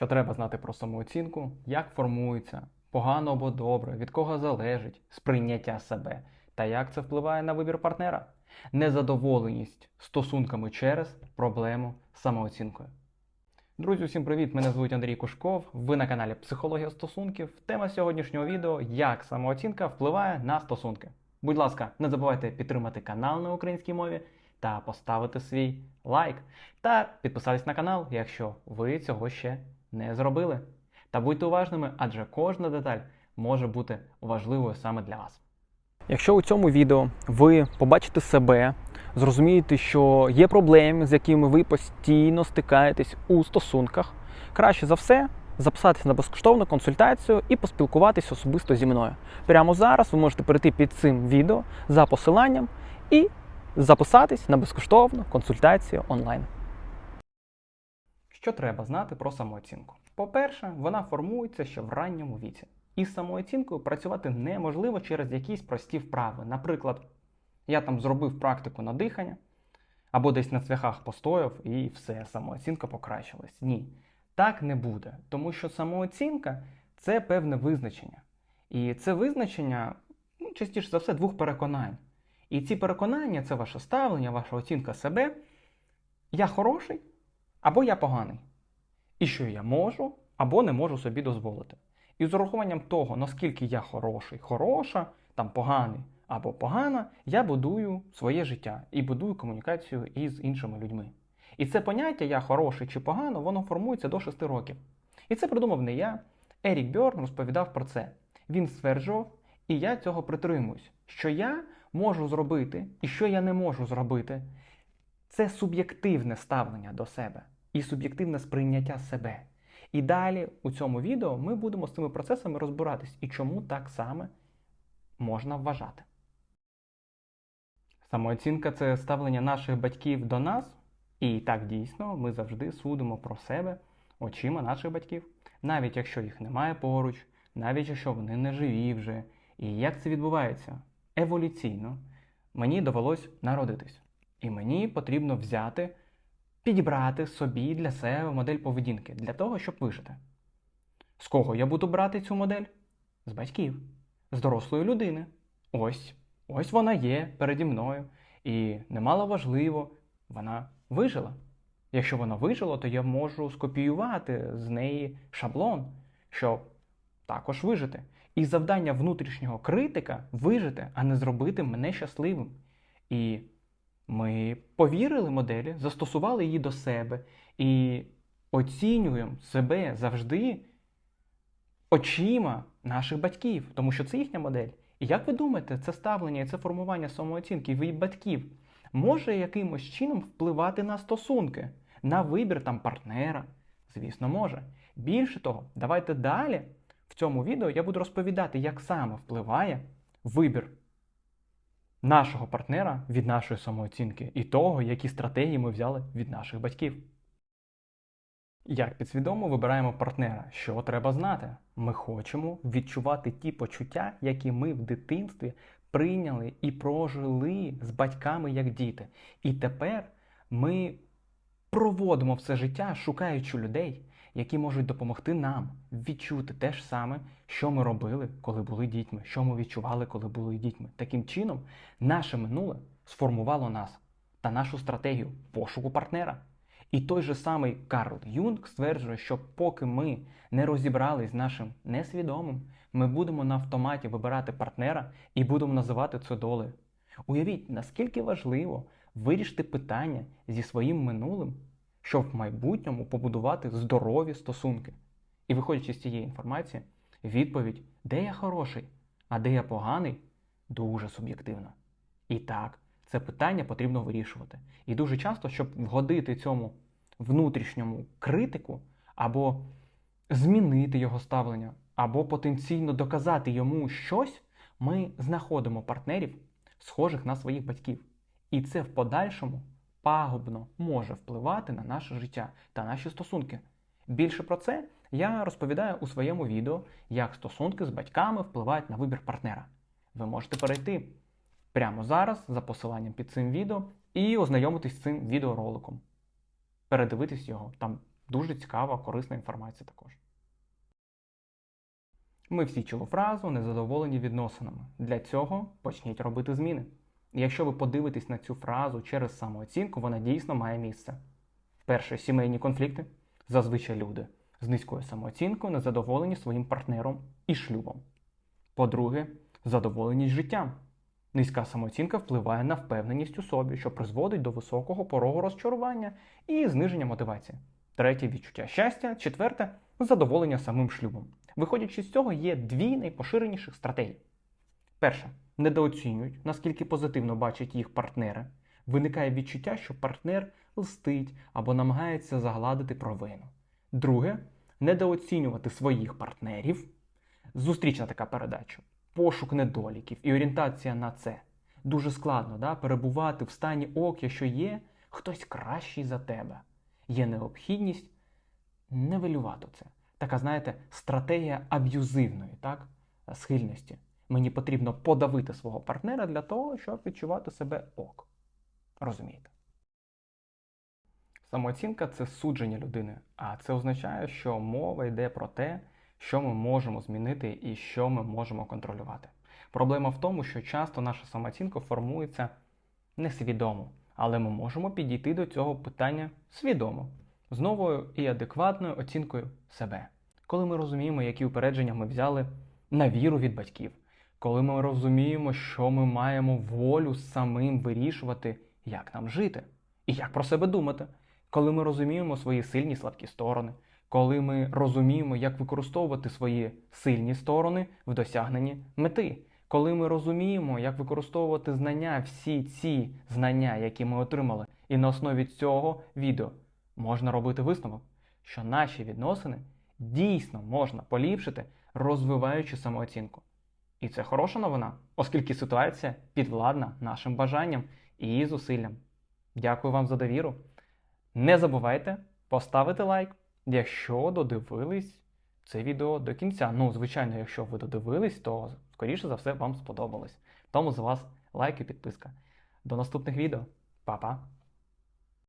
Що треба знати про самооцінку, як формується, погано або добре, від кого залежить сприйняття себе та як це впливає на вибір партнера, незадоволеність стосунками через проблему з самооцінкою. Друзі, усім привіт! Мене звуть Андрій Кушков. Ви на каналі Психологія стосунків. Тема сьогоднішнього відео як самооцінка впливає на стосунки. Будь ласка, не забувайте підтримати канал на українській мові та поставити свій лайк. Та підписатись на канал, якщо ви цього ще не зробили. Та будьте уважними, адже кожна деталь може бути важливою саме для вас. Якщо у цьому відео ви побачите себе, зрозумієте, що є проблеми, з якими ви постійно стикаєтесь у стосунках, краще за все записатися на безкоштовну консультацію і поспілкуватись особисто зі мною. Прямо зараз ви можете перейти під цим відео за посиланням і записатись на безкоштовну консультацію онлайн. Що треба знати про самооцінку? По-перше, вона формується ще в ранньому віці. Із самооцінкою працювати неможливо через якісь прості вправи. Наприклад, я там зробив практику на дихання, або десь на цвяхах постояв і все, самооцінка покращилась. Ні, так не буде. Тому що самооцінка це певне визначення. І це визначення, ну, частіше за все, двох переконань. І ці переконання це ваше ставлення, ваша оцінка себе. Я хороший або я поганий. І що я можу або не можу собі дозволити. І з урахуванням того, наскільки я хороший, хороша, там поганий або погана, я будую своє життя і будую комунікацію із іншими людьми. І це поняття я хороший чи погано, воно формується до 6 років. І це придумав не я. Ерік Бьорн розповідав про це. Він стверджував, і я цього притримуюсь, що я можу зробити і що я не можу зробити. Це суб'єктивне ставлення до себе і суб'єктивне сприйняття себе. І далі у цьому відео ми будемо з цими процесами розбиратись і чому так саме можна вважати. Самооцінка це ставлення наших батьків до нас, і так дійсно ми завжди судимо про себе очима наших батьків, навіть якщо їх немає поруч, навіть якщо вони не живі вже. І як це відбувається? Еволюційно мені довелось народитись, і мені потрібно взяти підібрати собі для себе модель поведінки для того, щоб вижити. З кого я буду брати цю модель? З батьків, з дорослої людини. Ось, ось вона є переді мною. І немало важливо, вона вижила. Якщо вона вижила, то я можу скопіювати з неї шаблон, щоб також вижити. І завдання внутрішнього критика вижити, а не зробити мене щасливим. І ми повірили моделі, застосували її до себе і оцінюємо себе завжди очима наших батьків, тому що це їхня модель. І як ви думаєте, це ставлення і це формування самооцінки від батьків може якимось чином впливати на стосунки, на вибір там партнера? Звісно, може. Більше того, давайте далі в цьому відео я буду розповідати, як саме впливає вибір нашого партнера від нашої самооцінки і того, які стратегії ми взяли від наших батьків. Як підсвідомо вибираємо партнера, що треба знати? Ми хочемо відчувати ті почуття, які ми в дитинстві прийняли і прожили з батьками як діти. І тепер ми проводимо все життя, шукаючи людей, які можуть допомогти нам відчути те ж саме, що ми робили, коли були дітьми, що ми відчували, коли були дітьми. Таким чином, наше минуле сформувало нас та нашу стратегію пошуку партнера. І той же самий Карл Юнг стверджує, що поки ми не розібрались з нашим несвідомим, ми будемо на автоматі вибирати партнера і будемо називати це долею. Уявіть, наскільки важливо вирішити питання зі своїм минулим щоб в майбутньому побудувати здорові стосунки. І виходячи з цієї інформації, відповідь, де я хороший, а де я поганий, дуже суб'єктивна. І так, це питання потрібно вирішувати. І дуже часто, щоб вгодити цьому внутрішньому критику, або змінити його ставлення, або потенційно доказати йому щось, ми знаходимо партнерів, схожих на своїх батьків. І це в подальшому пагубно може впливати на наше життя та наші стосунки. Більше про це я розповідаю у своєму відео, як стосунки з батьками впливають на вибір партнера. Ви можете перейти прямо зараз за посиланням під цим відео і ознайомитись з цим відеороликом. Передивитись його, там Дуже цікава, корисна інформація також. Ми всі чули фразу незадоволені відносинами. Для цього почніть робити зміни. Якщо ви подивитесь на цю фразу через самооцінку, вона дійсно має місце. Перше сімейні конфлікти. Зазвичай люди з низькою самооцінкою незадоволені своїм партнером і шлюбом. По-друге, задоволеність життям. Низька самооцінка впливає на впевненість у собі, що призводить до високого порогу розчарування і зниження мотивації. Третє відчуття щастя. Четверте задоволення самим шлюбом. Виходячи з цього, є дві найпоширеніших стратегії. Перша недооцінюють, наскільки позитивно бачать їх партнери. Виникає відчуття, що партнер лстить або намагається загладити провину. Друге недооцінювати своїх партнерів. Зустрічна така передача. Пошук недоліків і орієнтація на це. Дуже складно да? перебувати в стані ок, якщо є хтось кращий за тебе. Є необхідність невелювати це. Така, знаєте, стратегія аб'юзивної так? схильності. Мені потрібно подавити свого партнера для того, щоб відчувати себе ок. Розумієте? Самооцінка це судження людини, а це означає, що мова йде про те, що ми можемо змінити і що ми можемо контролювати. Проблема в тому, що часто наша самооцінка формується несвідомо, але ми можемо підійти до цього питання свідомо, з новою і адекватною оцінкою себе. Коли ми розуміємо, які упередження ми взяли на віру від батьків, коли ми розуміємо, що ми маємо волю самим вирішувати, як нам жити і як про себе думати, коли ми розуміємо свої сильні слабкі сторони, коли ми розуміємо, як використовувати свої сильні сторони в досягненні мети, коли ми розуміємо, як використовувати знання, всі ці знання, які ми отримали, і на основі цього відео можна робити висновок, що наші відносини дійсно можна поліпшити, розвиваючи самооцінку. І це хороша новина, оскільки ситуація підвладна нашим бажанням і зусиллям. Дякую вам за довіру. Не забувайте поставити лайк, якщо додивились це відео до кінця. Ну, звичайно, якщо ви додивились, то скоріше за все вам сподобалось. Тому з вас лайк і підписка. До наступних відео. Па-па!